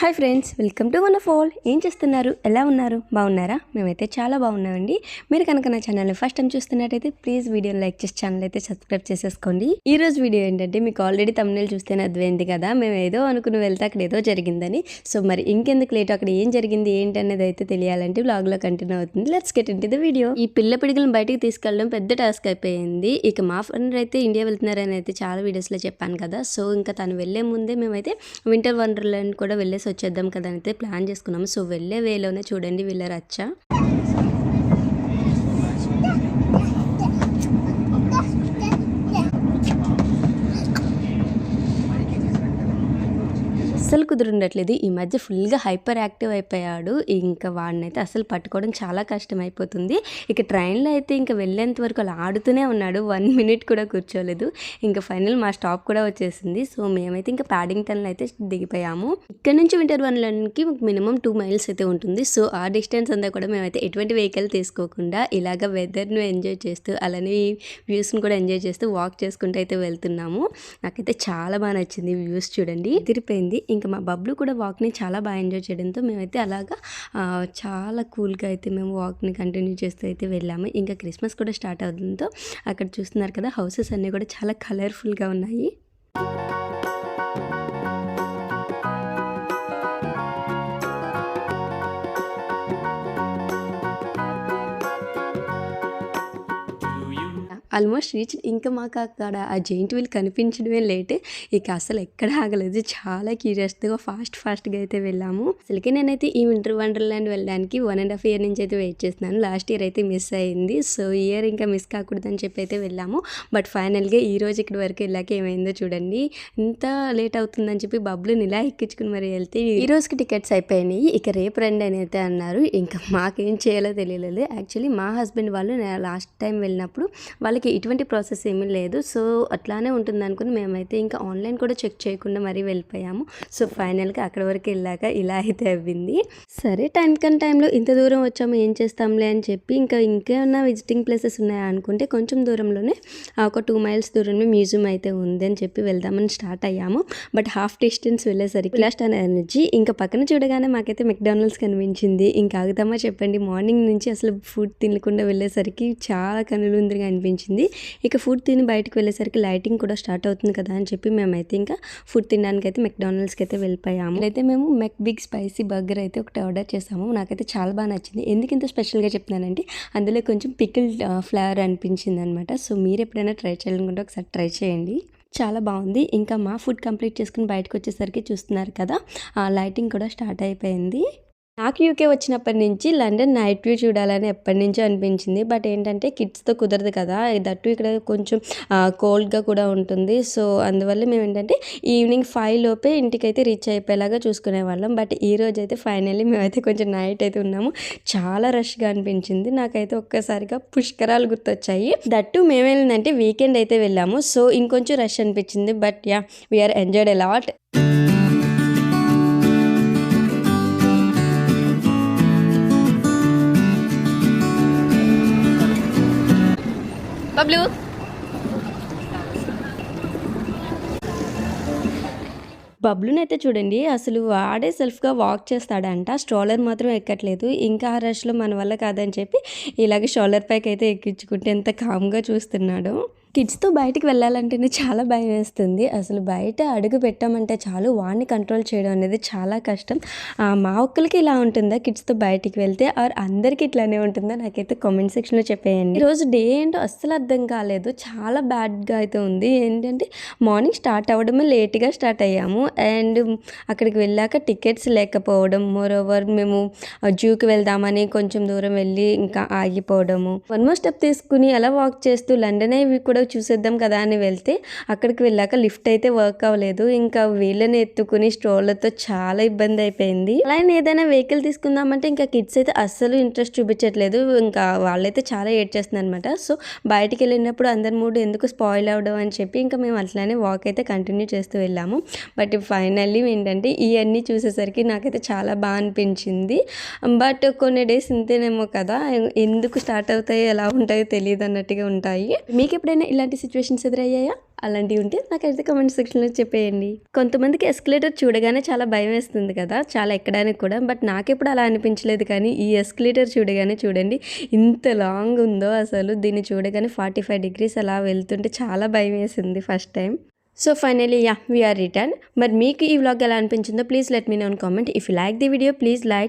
Hi friends welcome to one of all. ఏం చేస్తున్నారు? ఎలా ఉన్నారు? బాగున్నారా? మేమైతే చాలా బాగున్నామండి. మీరు కనుక నా ఛానల్ని ఫస్ట్ టైం చూస్తున్నట్టయితే ప్లీజ్ వీడియోని లైక్ చేసి ఛానల్ అయితే సబ్స్క్రైబ్ చేసేసుకోండి. ఈ రోజు వీడియో ఏంటంటే మీకు ఆల్రెడీ తమిళ చూస్తేనే అర్థమైంది కదా మేము ఏదో అనుకుని వెళ్తే అక్కడ ఏదో జరిగిందని. సో మరి ఇంకెందుకు లేట్? అక్కడ ఏం జరిగింది? ఏంటి అనేది అయితే తెలియాలంటే బ్లాగ్లో కంటిన్యూ అవుతుంది. Let's get into the video ఈ పిల్ల పిడికలను బయటకు తీసుకెళ్ళడం పెద్ద టాస్క్ అయిపోయింది. ఇక మా ఫ్రెండ్ అయితే ఇండియా వెళ్తున్నారని అయితే చాలా వీడియోస్లో చెప్పాను కదా. సో ఇంకా తను వెళ్ళే ముందే మేమైతే వింటర్ వండర్లాండ్ కూడా వెళ్ళేసి వచ్చేద్దాం కదా అయితే ప్లాన్ చేసుకున్నాము. సో వెళ్ళే వేలోనే చూడండి వీళ్ళ రచ్చ. అస్సలు కుదురుండట్లేదు. ఈ మధ్య ఫుల్గా హైపర్ యాక్టివ్ అయిపోయాడు. ఇంకా వాడినైతే అసలు పట్టుకోవడం చాలా కష్టం అయిపోతుంది ఇక ట్రైన్లో అయితే ఇంకా వెళ్ళేంత వరకు అలా ఆడుతూనే ఉన్నాడు. వన్ మినిట్ కూడా కూర్చోలేదు. ఇంకా ఫైనల్ మా స్టాప్ కూడా వచ్చేసింది. సో మేమైతే ఇంకా ప్యాడింగ్టన్లో అయితే దిగిపోయాము. ఇక్కడ నుంచి వింటర్ వన్లోకి మినిమం టూ మైల్స్ అయితే ఉంటుంది. సో ఆ డిస్టెన్స్ అంతా కూడా మేమైతే ఎటువంటి వెహికల్ తీసుకోకుండా ఇలాగ వెదర్ను ఎంజాయ్ చేస్తూ అలానే వ్యూస్ని కూడా ఎంజాయ్ చేస్తూ వాక్ చేసుకుంటూ అయితే వెళ్తున్నాము. నాకైతే చాలా బాగా నచ్చింది వ్యూస్ చూడండి. తిరిపోయింది. ఇంకా మా బబ్లు కూడా వాక్ని చాలా బాగా ఎంజాయ్ చేయడంతో మేమైతే అలాగా చాలా కూల్గా అయితే మేము వాక్ని కంటిన్యూ చేస్తూ అయితే వెళ్ళాము. ఇంకా క్రిస్మస్ కూడా స్టార్ట్ అవడంతో అక్కడ చూస్తున్నారు కదా హౌసెస్ అన్నీ కూడా చాలా కలర్ఫుల్గా ఉన్నాయి. ఆల్మోస్ట్ రీచ్ ఇంకా మాకు అక్కడ. ఆ జెయింట్ వీల్ కనిపించడమే లేట్. ఇక అసలు ఎక్కడ ఆగలేదు. చాలా క్యూరియస్గా ఫాస్ట్ ఫాస్ట్గా అయితే వెళ్ళాము. అసలుకి నేనైతే ఈ వింటర్ వండర్లాండ్ వెళ్ళడానికి వన్ అండ్ హాఫ్ ఇయర్ నుంచి అయితే వెయిట్ చేస్తున్నాను. లాస్ట్ ఇయర్ అయితే మిస్ అయింది. సో ఇయర్ ఇంకా మిస్ కాకూడదని చెప్పి అయితే వెళ్ళాము. బట్ ఫైనల్గా ఈ రోజు ఇక్కడి వరకు వెళ్ళాక ఏమైందో చూడండి. ఇంత లేట్ అవుతుందని చెప్పి బబ్బులను ఇలా ఎక్కించుకుని మరి వెళ్తే ఈ రోజుకి టికెట్స్ అయిపోయినాయి. ఇక రేపు రండి అని అయితే అన్నారు. ఇంకా మాకేం చేయాలో తెలియలేదు. యాక్చువల్లీ మా హస్బెండ్ వాళ్ళు లాస్ట్ టైం వెళ్ళినప్పుడు వాళ్ళకి ఇటువంటి ప్రాసెస్ ఏమీ లేదు. సో అట్లానే ఉంటుంది అనుకుని మేమైతే ఇంకా ఆన్లైన్ కూడా చెక్ చేయకుండా మరీ వెళ్ళిపోయాము. సో ఫైనల్గా అక్కడ వరకు వెళ్ళాక ఇలా అయితే అవ్వింది. సరే టైం కన్ టైంలో ఇంత దూరం వచ్చాము ఏం చేస్తాంలే అని చెప్పి ఇంకా ఇంకేమన్నా విజిటింగ్ ప్లేసెస్ ఉన్నాయా అనుకుంటే కొంచెం దూరంలోనే ఆ ఒక టూ మైల్స్ దూరంలో మ్యూజియం అయితే ఉంది అని చెప్పి వెళ్దామని స్టార్ట్ అయ్యాము. బట్ హాఫ్ డిస్టెన్స్ వెళ్ళేసరికి లాస్ట్ అనే ఎనర్జీ ఇంకా పక్కన చూడగానే మాకైతే మెక్డానల్డ్స్ కనిపించింది. ఇంకా ఆగుతామా చెప్పండి. మార్నింగ్ నుంచి అసలు ఫుడ్ తినకుండా వెళ్ళేసరికి చాలా కనులుందిగా అనిపించింది. ఇక ఫుడ్ తిని బయటకు వెళ్ళేసరికి లైటింగ్ కూడా స్టార్ట్ అవుతుంది కదా అని చెప్పి మేమైతే ఇంకా ఫుడ్ తినడానికి అయితే మెక్డానల్డ్స్కి అయితే వెళ్ళిపోయాము. అయితే మేము మెక్ బిగ్ స్పైసీ బర్గర్ అయితే ఒకటి ఆర్డర్ చేసాము. నాకైతే చాలా బాగా నచ్చింది. ఎందుకు ఇంత స్పెషల్గా చెప్తున్నానంటే అందులో కొంచెం పికిల్ ఫ్లేవర్ అనిపించింది అనమాట సో మీరు ఎప్పుడైనా ట్రై చేయాలనుకుంటే ఒకసారి ట్రై చేయండి. చాలా బాగుంది. ఇంకా మా ఫుడ్ కంప్లీట్ చేసుకుని బయటకు వచ్చేసరికి చూస్తున్నారు కదా ఆ లైటింగ్ కూడా స్టార్ట్ అయిపోయింది. నాకు యూకే వచ్చినప్పటి నుంచి లండన్ నైట్ వ్యూ చూడాలని ఎప్పటి నుంచో అనిపించింది. బట్ ఏంటంటే కిడ్స్తో కుదరదు కదా. దట్టు ఇక్కడ కొంచెం కోల్డ్గా కూడా ఉంటుంది. సో అందువల్ల మేము ఏంటంటే ఈవినింగ్ ఫైవ్ లోపే ఇంటికైతే రీచ్ అయిపోయేలాగా చూసుకునే వాళ్ళం. బట్ ఈ రోజు అయితే ఫైనల్లీ మేమైతే కొంచెం నైట్ అయితే ఉన్నాము. చాలా రష్గా అనిపించింది. నాకైతే ఒక్కసారిగా పుష్కరాలు గుర్తొచ్చాయి. దట్టు మేము వెళ్ళిందంటే వీకెండ్ అయితే వెళ్ళాము. సో ఇంకొంచెం రష్ అనిపించింది. But yeah we're enjoyed a lot Bablu. బబ్లునైతే చూడండి అసలు వాడే సెల్ఫ్గా వాక్ చేస్తాడంట. స్ట్రోలర్ మాత్రం ఎక్కట్లేదు. ఇంకా ఆ రష్లో మన వల్ల కాదని చెప్పి ఇలాగ షోల్డర్ పైకి అయితే ఎక్కించుకుంటే ఎంత కామ్గా చూస్తున్నాడు. కిడ్స్తో బయటికి వెళ్ళాలంటేనే చాలా భయం వేస్తుంది అసలు బయట అడుగు పెట్టామంటే చాలు వాడిని కంట్రోల్ చేయడం అనేది చాలా కష్టం. ఆ, మా ఒక్కరికి ఇలా ఉంటుందా? కిడ్స్తో బయటికి వెళ్తే ఆర్ అందరికీ ఇట్లానే ఉంటుందా? నాకైతే కామెంట్ సెక్షన్లో చెప్పేయండి. ఈరోజు డే ఏంటో అస్సలు అర్థం కాలేదు. చాలా బ్యాడ్గా అయితే ఉంది. ఏంటంటే మార్నింగ్ స్టార్ట్ అవ్వడమే లేట్గా స్టార్ట్ అయ్యాము. అండ్ అక్కడికి వెళ్ళాక టికెట్స్ లేకపోవడం మోర్ ఓవర్ మేము జూకి వెళ్దామని కొంచెం దూరం వెళ్ళి ఇంకా ఆగిపోవడము. వన్ మోర్ స్టెప్ తీసుకుని అలా వాక్ చేస్తూ లండన్ అవి కూడా చూసేద్దాం కదా అని వెళ్తే అక్కడికి వెళ్ళాక లిఫ్ట్ అయితే వర్క్ అవ్వలేదు. ఇంకా వీళ్ళని ఎత్తుకుని స్టోర్లతో చాలా ఇబ్బంది అయిపోయింది. అలానే ఏదైనా వెహికల్ తీసుకుందామంటే ఇంకా కిడ్స్ అయితే అస్సలు ఇంట్రెస్ట్ చూపించట్లేదు. ఇంకా వాళ్ళైతే చాలా ఏడ్ చేస్తున్నారు అనమాట సో బయటికి వెళ్ళినప్పుడు అందరి మూడు ఎందుకు స్పాయిల్ అవ్వడం అని చెప్పి ఇంకా మేము అట్లానే వాక్ అయితే కంటిన్యూ చేస్తూ వెళ్ళాము. బట్ ఫైనల్లీ ఏంటంటే ఇవన్నీ చూసేసరికి నాకైతే చాలా బాగా అనిపించింది. బట్ కొన్ని డేస్ ఇంతేనేమో కదా ఎందుకు స్టార్ట్ అవుతాయి ఎలా ఉంటాయో తెలియదు అన్నట్టుగా ఉంటాయి. మీకు ఎప్పుడైనా ఇలాంటి సిచ్యువేషన్స్ ఎదురయ్యాయా? అలాంటివి ఉంటే నాకైతే కమెంట్ సెక్షన్లో చెప్పేయండి. కొంతమందికి ఎస్కలేటర్ చూడగానే చాలా భయం వేస్తుంది కదా. చాలా ఎక్కడానికి కూడా. బట్ నాకెప్పుడు అలా అనిపించలేదు కానీ ఈ ఎస్కలేటర్ చూడగానే చూడండి ఇంత లాంగ్ ఉందో అసలు. దీన్ని చూడగానే ఫార్టీ ఫైవ్ డిగ్రీస్ అలా వెళ్తుంటే చాలా భయం వేసింది first time so finally yeah we're return మరి మీకు ఈ వ్లాగ్ ఎలా అనిపించిందో please let me know comment if you like the video please like